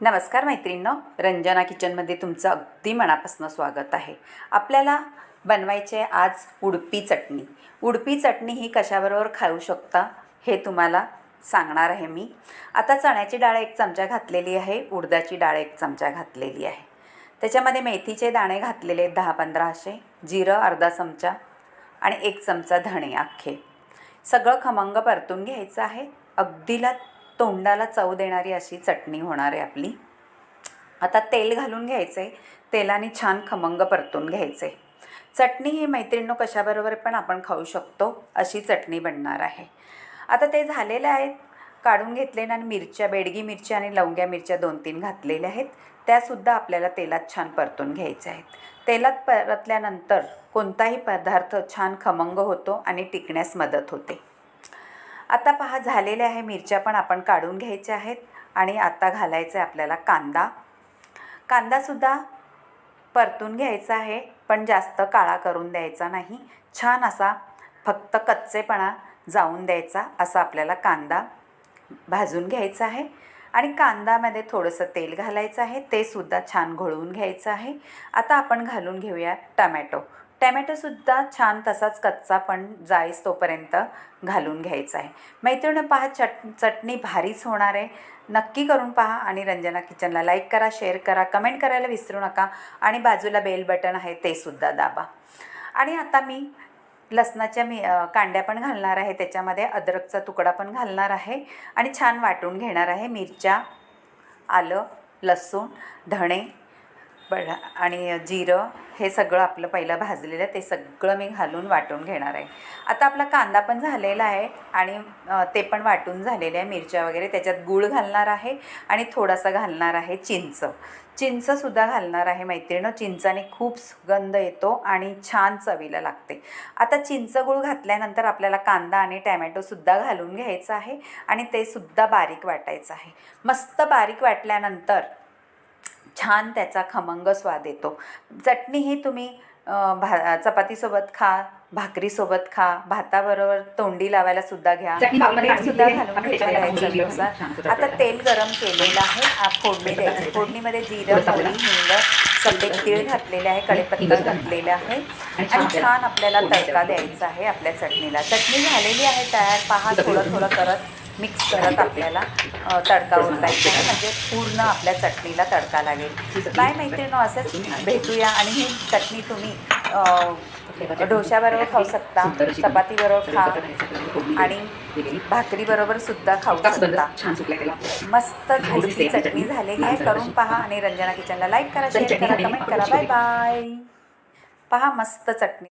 नमस्कार मैत्रिणींनो रंजना किचनमध्ये तुमचं अगदी मनापासून स्वागत आहे. आपल्याला बनवायचे आहे आज उडपी चटणी. उडपी चटणी ही कशाबरोबर खाऊ शकता हे तुम्हाला सांगणार आहे मी. आता चण्याची डाळ एक चमचा घातलेली आहे उडदाची डाळ एक चमचा घातलेली आहे. त्याच्यामध्ये मेथीचे दाणे घातलेले आहेत दहा पंधरा असे जिरं अर्धा चमचा आणि एक चमचा धणे अख्खे. सगळं खमंग परतून घ्यायचं आहे. अगदीला तोंडाला चव देणारी अशी चटणी होणार आहे आपली. आता तेल घालून घ्यायचं आहे तेलाने छान खमंग परतून घ्यायचं आहे चटणी ही मैत्रिणीनं कशाबरोबर पण आपण खाऊ शकतो अशी चटणी बनणार आहे. आता ते झालेलं आहेत. काढून घेतलेल्या आणि मिरच्या बेडगी मिरच्या आणि लवंग्या मिरच्या दोन तीन घातलेल्या आहेत. त्यासुद्धा आपल्याला तेलात छान परतून घ्यायच्या आहेत. तेलात परतल्यानंतर कोणताही पदार्थ छान खमंग होतो आणि टिकण्यास मदत होते. आता पहा झालेले आहे मिरच्या पण आपण काढून घ्यायच्या आहेत आणि आता घालायचं आहे आपल्याला कांदा. कांदासुद्धा परतून घ्यायचा आहे पण जास्त काळा करून द्यायचा नाही. छान असा फक्त कच्चेपणा जाऊन द्यायचा असा आपल्याला कांदा भाजून घ्यायचा आहे. आणि कांदामध्ये थोडंसं तेल घालायचं आहे ते सुद्धा छान घोळवून घ्यायचं आहे. आता आपण घालून घेऊया टमॅटो. टॅमॅटोसुद्धा छान तसाच कच्चा पण जाईस तोपर्यंत घालून घ्यायचा आहे. मैत्रिणी पहा चट चटणी भारीच होणार आहे. नक्की करून पहा आणि रंजना किचनला लाईक करा शेअर करा कमेंट करायला विसरू नका आणि बाजूला बेल बटन आहे ते सुद्धा दाबा. आणि आता मी लसणाच्या मी कांड्या पण घालणार आहे. त्याच्यामध्ये अद्रकचा तुकडा पण घालणार आहे आणि छान वाटून घेणार आहे मिरच्या आलं लसूण धणे बड आणि जिरं हे सगळं आपलं पहिलं भाजलेलं आहे ते सगळं मी घालून वाटून घेणार आहे. आता आपला कांदा पण झालेला आहे आणि ते पण वाटून झालेले आहे मिरच्या वगैरे त्याच्यात गूळ घालणार आहे आणि थोडासा घालणार आहे चिंच. चिंचसुद्धा घालणार आहे मैत्रिणं चिंचाने खूप सुगंध येतो आणि छान चवीला लागते. आता चिंच गूळ घातल्यानंतर आपल्याला कांदा आणि टॅमॅटोसुद्धा घालून घ्यायचं आहे आणि ते सुद्धा बारीक वाटायचं आहे. मस्त बारीक वाटल्यानंतर छान त्याचा खमंग स्वाद येतो. चटणी ही तुम्ही भा चपातीसोबत खा भाकरीसोबत खा भाताबरोबर तोंडी लावायला सुद्धा घ्या. सुद्धा घालून घेतलेलं आहे आता. तेल गरम केलेलं आहे. फोडणी द्यायची. फोडणीमध्ये जिरं मोहरी हिंग सफेद तीळ घातलेले आहे. कढीपत्ता घातलेला आहे. आणि छान आपल्याला तडका द्यायचा. आहे आपल्या चटणीला. चटणी झालेली आहे तयार. पहा थोडं थोडं करत मिक्स करत आपल्याला. तडका उरकायचा आहे म्हणजे पूर्ण आपल्या चटणीला तडका लागेल. काय मैत्रिणी असंच भेटूया. आणि ही चटणी तुम्ही अ, डोश्याबरोबर खाऊ शकता चपातीबरोबर खा आणि भाकरीबरोबर सुद्धा खाऊ शकता. मस्त घरची चटणी. झालेली आहे. करून पहा आणि रंजना किचनला लाईक करा शेअर करा कमेंट करा. Bye bye. पहा मस्त चटणी.